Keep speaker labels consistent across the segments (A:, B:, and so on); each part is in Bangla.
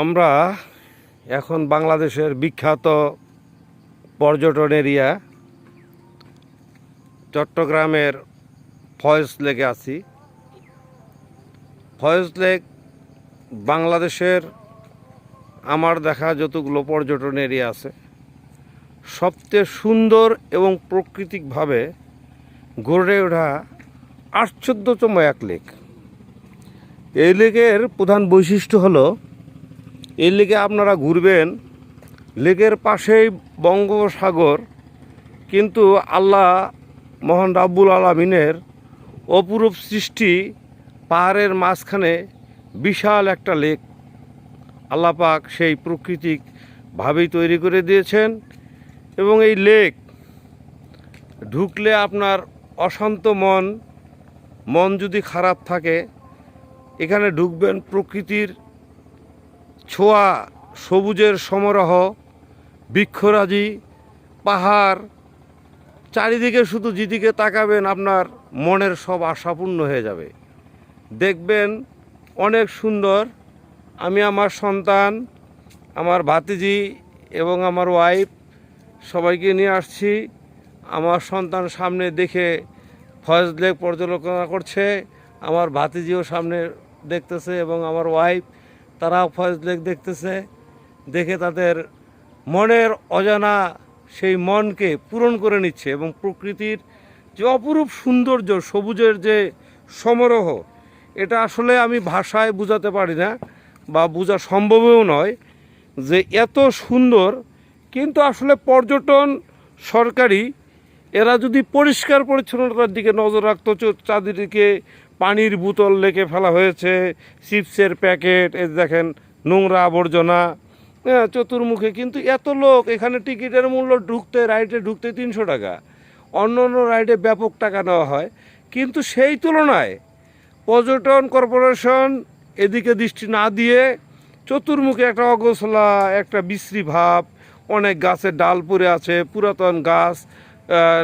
A: আমরা এখন বাংলাদেশের বিখ্যাত পর্যটন এরিয়া চট্টগ্রামের ফয়েজ লেকে আছি। ফয়েজ লেক বাংলাদেশের আমার দেখা যতগুলো পর্যটন এরিয়া আছে, সবচেয়ে সুন্দর এবং প্রাকৃতিকভাবে গড়ে ওঠা আশ্চর্যতম এক লেক। এই লেকের প্রধান বৈশিষ্ট্য হলো এই লেকে আপনারা ঘুরবেন। লেকের পাশেই বঙ্গোপসাগর, কিন্তু আল্লাহ মহান রাব্বুল আলমিনের অপরূপ সৃষ্টি পাহাড়ের মাঝখানে বিশাল একটা লেক। আল্লাহ পাক সেই প্রাকৃতিকভাবেই তৈরি করে দিয়েছেন এবং এই লেক ঢুকলে আপনার অশান্ত মন মন যদি খারাপ থাকে, এখানে ঢুকবেন প্রকৃতির ছোঁয়া সবুজের সমারোহ, বৃক্ষরাজি, পাহাড়, চারিদিকে শুধু যেদিকে তাকাবেন আপনার মনের সব আশা পূর্ণ হয়ে যাবে। দেখবেন অনেক সুন্দর, আমি আমার সন্তান, আমার ভাতিজি এবং আমার ওয়াইফ সবাইকে নিয়ে আসছি। আমার সন্তান সামনে দেখে ফয়েজ লেক পর্যালোচনা করছে, আমার ভাতিজিও সামনে দেখতেছে এবং আমার ওয়াইফ তারাও ফয়েজ লেক দেখতেছে, দেখে তাদের মনের অজানা সেই মনকে পূরণ করে নিচ্ছে এবং প্রকৃতির যে অপরূপ সৌন্দর্য, সবুজের যে সমারোহ, এটা আসলে আমি ভাষায় বোঝাতে পারি না বা বোঝা সম্ভবও নয় যে এত সুন্দর, কিন্তু আসলে পর্যটন সরকারি, এরা যদি পরিষ্কার পরিচ্ছন্নতার দিকে নজর রাখতো চারিদিকে পানির বোতল লেকে ফেলা হয়েছে, চিপসের প্যাকেট এ দেখেন, নোংরা আবর্জনা। হ্যাঁ চতুর্মুখে কিন্তু এত লোক, এখানে টিকিটের মূল্য ঢুকতে, রাইডে ঢুকতে তিনশো টাকা। অন্য অন্য রাইডে ব্যাপক টাকা নেওয়া হয়। কিন্তু সেই তুলনায় পর্যটন কর্পোরেশন এদিকে দৃষ্টি না দিয়ে চতুর্মুখে একটা অগোছলা, একটা বিশ্রী ভাব, অনেক গাছের ডাল পড়ে আছে, পুরাতন গাছ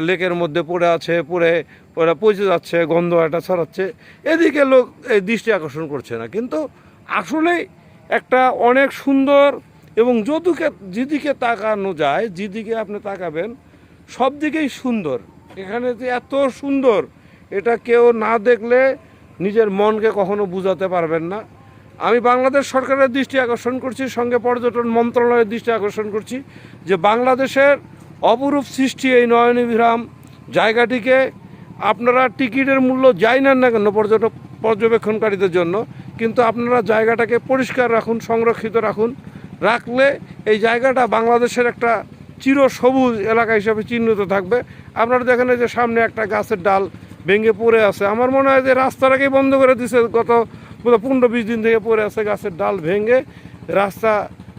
A: লেকের মধ্যে পড়ে আছে, পড়ে ওরা পচে যাচ্ছে, গন্ধ একটা ছড়াচ্ছে। এদিকে লোক এই দৃষ্টি আকর্ষণ করছে না। কিন্তু আসলে একটা অনেক সুন্দর এবং যদুকে যেদিকে তাকানো যায়, যেদিকে আপনি তাকাবেন, সব দিকেই সুন্দর। এখানে যে এত সুন্দর, এটা কেউ না দেখলে নিজের মনকে কখনো বুঝাতে পারবেন না। আমি বাংলাদেশ সরকারের দৃষ্টি আকর্ষণ করছি, সঙ্গে পর্যটন মন্ত্রণালয়ের দৃষ্টি আকর্ষণ করছি যে বাংলাদেশের অপরূপ সৃষ্টি এই নয়নবিরাম জায়গাটিকে আপনারা টিকিটের মূল্য যাই নেন না কেন পর্যটক, পর্যবেক্ষণকারীদের জন্য, কিন্তু আপনারা জায়গাটাকে পরিষ্কার রাখুন, সংরক্ষিত রাখুন। রাখলে এই জায়গাটা বাংলাদেশের একটা চির সবুজ এলাকা হিসাবে চিহ্নিত থাকবে। আপনারা দেখেন যে সামনে একটা গাছের ডাল ভেঙে পড়ে আছে। আমার মনে হয় যে রাস্তাটাকেই বন্ধ করে দিছে গত পনেরো বিশ দিন থেকে পড়ে আছে গাছের ডাল ভেঙে। রাস্তা,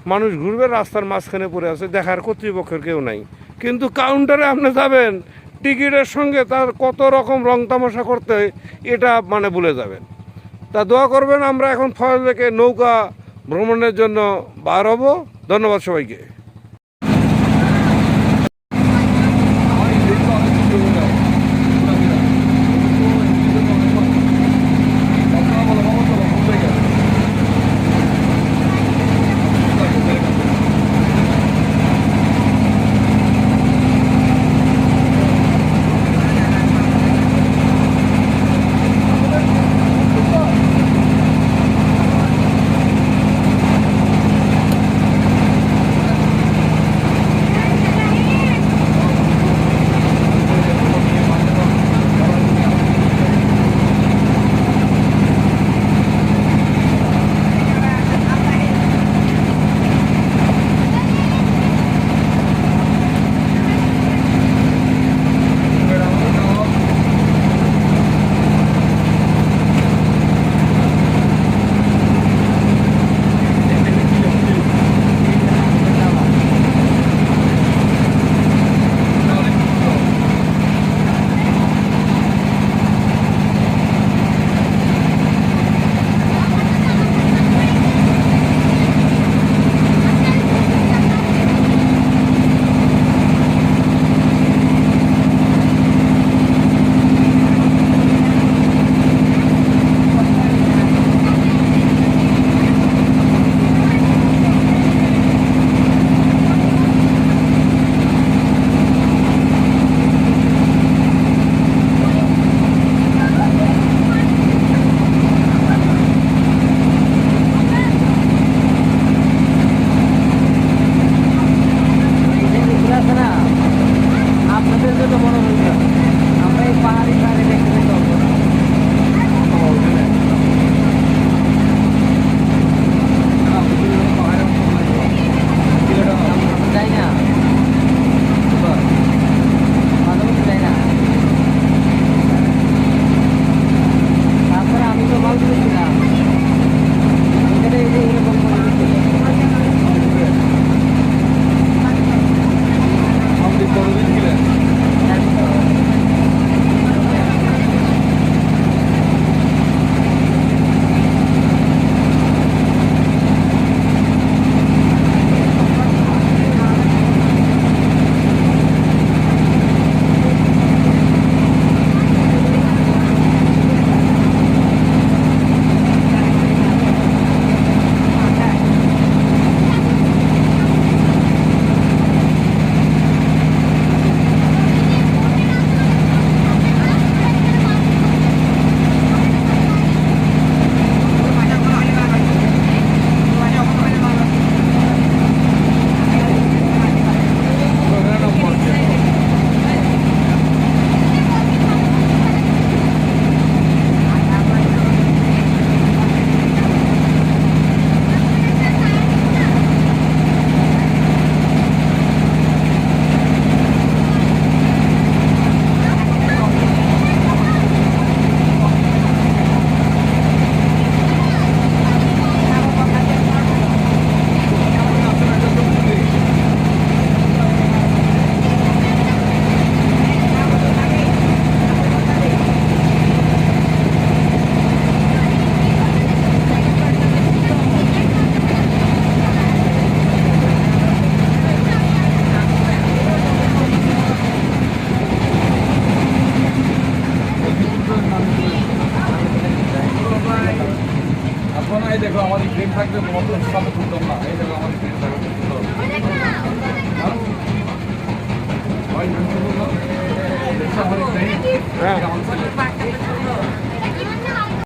A: মানুষ ঘুরবে, রাস্তার মাঝখানে পড়ে আছে। দেখার কর্তৃপক্ষের কেউ নাই। কিন্তু কাউন্টারে আপনি যাবেন টিকিটের সঙ্গে তার কত রকম রং তামাশা করতে এটা মানে ভুলে যাবেন। তা দোয়া করবেন, আমরা এখন ফয়েজ থেকে নৌকা ভ্রমণের জন্য বার হব। ধন্যবাদ সবাইকে।
B: দেখো আমার ট্রেন থাকবে মতো সাথে তুলতাম না এই দেখো আমার ট্রেন থাকবে হ্যাঁ?